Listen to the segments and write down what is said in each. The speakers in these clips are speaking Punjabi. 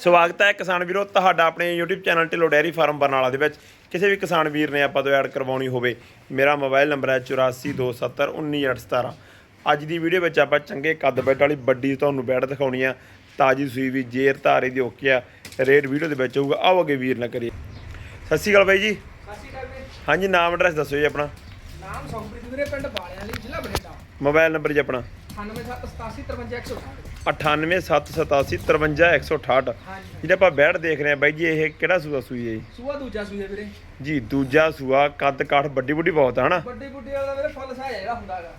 ਸਵਾਗਤ ਹੈ ਕਿਸਾਨ ਵੀਰੋ ਤੁਹਾਡਾ ਆਪਣੇ YouTube channel Dhillon dairy farm Barnala ਦੇ ਵਿੱਚ। ਕਿਸੇ ਵੀ ਕਿਸਾਨ ਵੀਰ ਨੇ ਆਪਾਂ ਤੋਂ ਐਡ ਕਰਵਾਉਣੀ ਹੋਵੇ ਮੇਰਾ ਮੋਬਾਈਲ ਨੰਬਰ ਹੈ 8427191817 ਅੱਜ ਦੀ ਵੀਡੀਓ ਵਿੱਚ ਆਪਾਂ ਚੰਗੇ ਕੱਦ ਬੈਠ ਵਾਲੀ ਵੱਡੀ ਤੁਹਾਨੂੰ ਬੈਠ ਦਿਖਾਉਣੀ ਆ ਤਾਜੀ ਸੂਈ ਵੀ ਜੇਰ ਧਾਰੇ ਦੀ ਓਕੇ ਆ ਰੇਟ ਵੀਡੀਓ ਦੇ ਵਿੱਚ ਹੋਊਗਾ ਆਓ ਅੱਗੇ ਵੀਰ ਨਾ ਕਰੀਏ। ਸਤਿ ਸ਼੍ਰੀ ਅਕਾਲ ਬਾਈ ਜੀ। ਸਤਿ ਸ਼੍ਰੀ ਅਕਾਲ ਵੀਰੇ। ਹਾਂਜੀ ਨਾਮ ਐਡਰੈਸ ਦੱਸੋ ਜੀ ਆਪਣਾ। ਨਾਮ ਸੌਂਪ੍ਰੀਤ ਵੀਰੇ ਪਿੰਡ ਬਾਲਿਆਂ ਲਈ ਜ਼ਿਲ੍ਹਾ ਬਠਿੰਡਾ। ਮੋਬਾਈਲ ਨੰਬਰ ਜੀ ਆਪਣਾ। 9787853168 9877753168 ਹਾਂਜੀ। ਜਿਹੜਾ ਆਪਾਂ ਬੈਠ ਦੇਖ ਰਹੇ ਆ ਬਾਈ ਜੀ ਇਹ ਕਿਹੜਾ ਸੂਆ ਸੂਈ ਹੈ ਜੀ? ਸੂਆ ਦੂਜਾ ਸੂਆ ਵੀਰੇ। ਜੀ ਦੂਜਾ ਸੂਆ ਕੱਦ ਕਾਠ ਵੱਡੀ ਵੱਡੀ ਬਹੁਤ ਹੈ ਹਨਾ? ਵੱਡੀ ਬੁੱਢੀ ਵਾਲਾ ਵੀਰੇ ਫੁੱਲ ਸਾਇਆ ਜਿਹੜਾ ਹੁੰਦਾਗਾ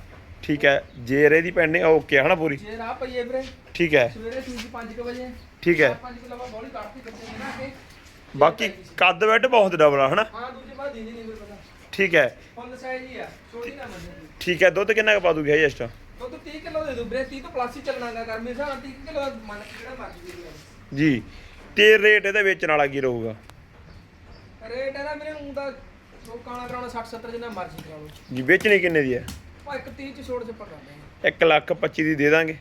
ਠੀਕ ਹੈ ਜੇਰੇ ਦੀ ਪੈਂਡਿੰਗ ਓਕੇ ਹੈ ਹਨਾ ਪੂਰੀ? ਜੇ ਰਾਹ ਪਈਏ ਵੀਰੇ। ਠੀਕ ਹੈ। ਸਵੇਰੇ ਸੂਈ 5 ਵਜੇ। ਠੀਕ ਹੈ। 5 ਕਿਲੋ ਬਾਅਦ ਬੋਲੀ ਕੱਟਤੀ ਬੱਚੇ ਨੇ ਨਾ ਕੇ। ਬਾਕੀ ਕੱਦ ਬੈਠ ਬਹੁਤ ਡਬਲ ਆ ਹਨਾ? ਹਾਂ ਦੂਜੇ ਬਾਅਦ ਦਿੰਦੀ ਨਹੀਂ ਪਤਾ। ਠੀਕ ਹੈ। ਫੁੱਲ ਸਾਇਆ ਜੀ ਆ ਛੋਟੀ ਨਾ ਮੰਨੇ ਠੀਕ ਹੈ ਦੁੱਧ ਕਿੰਨਾ ਕੁ ਪਾ ਦੂਗੀ ਹੈ ਜਸਟ ਦੁੱਧ 30 ਕਿਲੋ ਦੇ ਦੂ ਵੀਰੇ 30 ਤੋਂ ਪਲੱਸ ਹੀ ਚੱਲਣਾਗਾ ਗਰਮੀ ਸਾਹ 30 ਕਿਲੋ ਮੰਨ ਕੇ ਜਿਹੜਾ ਮਰਜ਼ੀ ਦੇ। ਜੀ ਤੇ ਰੇਟ ਇਹਦੇ ਵੇਚਣ ਵਾਲਾ ਕੀ ਰਹੂਗਾ। ਰੇਟ ਇਹਦਾ ਵੀਰੇ ਊਂ ਦਾ ਲੋਕਾਂ ਨਾਲ ਕਰਾਉਣਾ 60 70 ਜਿੰਨਾ ਮਰਜ਼ੀ ਕਰਾ ਲਓ ਜੀ ਵੇਚਣੀ ਕਿੰਨੇ ਦੀ ਹੈ? ਉਹ ਇੱਕ 30 ਚ ਛੋੜ ਚ ਆਪਾਂ ਕਰਦੇ ਹਾਂ 1 ਲੱਖ 25 ਦੀ ਦੇ ਦਾਂਗੇ।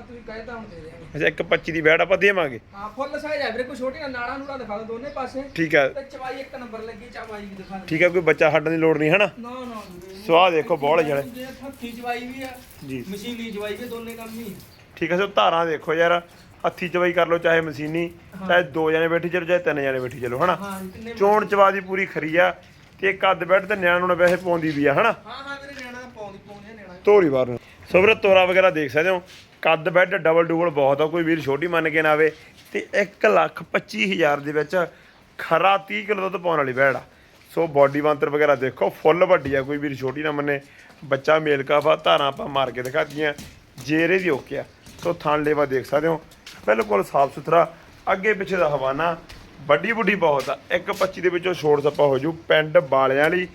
ਤੁਸੀਂ ਕਹੇ ਤਾਂ ਹੁਣ ਦੇ ਦੇਵਾਂਗੇ ਅੱਛਾ 1 25 ਦੀ ਬੈਠ ਆਪਾਂ ਦੇਵਾਂਗੇ। ਹਾਂ ਫੁੱਲ ਸਾਈਜ਼ ਹੈ ਵੀਰੇ ਕੋਈ ਛੋਟੀ ਨਾ ਨਾੜਾ ਨੂੜਾ ਦਿਖਾ ਦਿਓ ਦੋਨੇ ਪਾਸੇ। ਠੀਕ ਹੈ ਤੇ ਚਵਾਈ ਇੱਕ ਨੰਬਰ ਲੱਗੀ ਚਵਾਈ ਵੀ ਦਿਖਾ ਦਿਓ। ਠੀਕ ਹੈ ਕੋਈ ਬੱਚਾ ਛੱਡਣ ਦੀ ਲੋੜ ਨਹੀਂ ਹਨਾ? ਨਾ ਨਾ ਵੀਰੇ। ਸਵਾਹ ਦੇਖੋ ਬੋਲ ਜਿਹੜੇ ਜੇ ਹੱਥੀ ਚਵਾਈ ਵੀ ਆ ਜੀ। ਮਸ਼ੀਨੀ ਚਵਾਈ ਵੀ ਦੋਨੇ ਕੰਮ ਹੀ ਠੀਕ ਹੈ ਸੋ ਧਾਰਾਂ ਦੇਖੋ ਯਾਰ ਹੱਥੀ ਚਵਾਈ ਕਰ ਲਓ ਚਾਹੇ ਮਸ਼ੀਨੀ ਚਾਹੇ ਦੋ ਜਣੇ ਬੈਠੀ ਚਲੋ ਚਾਹੇ ਤਿੰਨ ਜਣੇ ਬੈਠੀ ਚਲੋ ਹਨਾ? ਹਾਂ ਕਿੰਨੇ ਚੋਣ ਚਵਾ ਦੀ ਪੂਰੀ ਖਰੀ ਆ ਤੇ ਕੱਦ ਬੈਠ ਤੇ ਨਿਆਣ ਨੂੰ ਵੈਸੇ ਪਾਉਂਦੀ ਵੀ ਆ ਹਨਾ? ਹਾਂ ਹਾਂ ਵੀਰੇ ਨਿਆਣਾ ਪਾਉਂਦੀ ਪਾਉਂਦੇ ਨਿਆਣਾ ਧੋਰੀ ਬਾਰ ਨੂੰ। ਸੋ ਵੀਰੇ ਤੋਰਾ ਵਗੈਰਾ ਦੇਖ ਸਕਦੇ ਹੋ? ਕੱਦ ਬੈੱਡ ਡਬਲ ਡੂਬਲ ਬਹੁਤ ਆ, ਕੋਈ ਵੀਰ ਛੋਟੀ ਮੰਨ ਕੇ ਨਾ ਆਵੇ। ਤੇ 1 ਲੱਖ 25 ਹਜ਼ਾਰ ਦੇ ਵਿੱਚ ਖਰਾ 30 ਕਿਲੋ ਦੁੱਧ ਪਾਉਣ ਵਾਲੀ ਬੈੜ ਆ। ਸੋ ਬਾਡੀ ਬਾਂਤਰ ਵਗੈਰਾ ਦੇਖੋ, ਫੁੱਲ ਵੱਡੀ ਆ, ਕੋਈ ਵੀਰ ਛੋਟੀ ਨਾ ਮੰਨੇ। ਬੱਚਾ ਮੇਲ ਕਾਫਾ ਧਾਰਾਂ ਆਪਾਂ ਮਾਰ ਕੇ ਦਿਖਾਤੀਆਂ। ਜੇਰੇ ਦੀ ਓਕੇ ਆ। ਸੋ ਥਣ ਲੇਵਾ ਦੇਖ ਸਕਦੇ ਹੋ। ਬਿਲਕੁਲ ਸਾਫ਼ ਸੁਥਰਾ, ਅੱਗੇ ਪਿੱਛੇ ਦਾ ਹਵਾਨਾ। ਵੱਡੀ ਬੁੱਢੀ ਬਹੁਤ ਆ। 1.25 ਦੇ ਵਿੱਚੋਂ ਛੋੜ ਸੱਪਾ ਹੋ ਜੂ ਪਿੰਡ ਬਾਲਿਆਂ ਵਾਲੀ।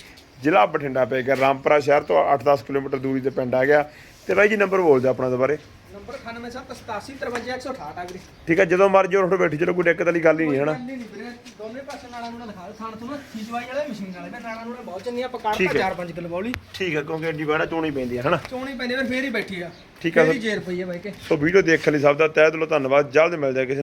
ਜ਼ਿਲ੍ਹਾ ਬਠਿੰਡਾ ਪੈ ਗਿਆ। ਰਾਮਪੁਰਾ ਸ਼ਹਿਰ ਤੋਂ 8-10 ਕਿਲੋਮੀਟਰ ਦੂਰੀ ਤੇ ਪਿੰਡ ਆ ਗਿਆ। ਤੇ ਬਾਈ ਜੀ ਨੰਬਰ ਬੋਲ ਦਿਓ ਆਪਣਾ ਦੁਬਾਰੇ ਨੰਬਰ 9778853168 ਆ ਵੀਰੇ। ਠੀਕ ਹੈ ਜਦੋਂ ਮਰਜ਼ੀ ਉੱਠ ਬੈਠੀ ਚਲੋ ਕੋਈ ਦਿੱਕਤ ਵਾਲੀ ਗੱਲ ਹੀ ਨਹੀਂ ਹੈ ਨਾ। ਨਹੀਂ ਨਹੀਂ ਵੀਰੇ ਦੋਨੇ ਪਾਸੇ ਨਾੜਾ ਨੂੜਾ ਦਿਖਾ ਥਾਣ ਤੋਂ ਨਾ ਚਵਾਈ ਵਾਲੇ ਮਸ਼ੀਨ ਵਾਲੇ। ਮੈਂ ਨਾੜਾ ਨੂੜਾ ਬਹੁਤ ਚੰਗੀ ਆਪਾਂ ਠੀਕ ਕੱਢਤਾ ਹੈ। 4-5 ਕਿਲੋ ਬੌਲੀ। ਠੀਕ ਹੈ ਕਿਉਂਕਿ ਐਡੀ ਬੜਾ ਚੋਣੀ ਪੈਂਦੀ ਹੈ ਹਨਾ ਚੋਣੀ ਪੈਂਦੀ ਫਿਰ ਫੇਰ ਹੀ ਬੈਠੀ ਆ। ਠੀਕ ਆ ਫੇਰ ਫਿਰ। ਹੀ ਜੇਰ ਪਈ ਆ ਬਾਈ ਕੇ। ਸੋ ਵੀਡੀਓ ਦੇਖਣ ਲਈ ਸਭ ਦਾ ਤਹਿ ਦਿਲੋਂ ਧੰਨਵਾਦ। ਜਲਦ ਮਿਲਦੇ ਕਿਸੇ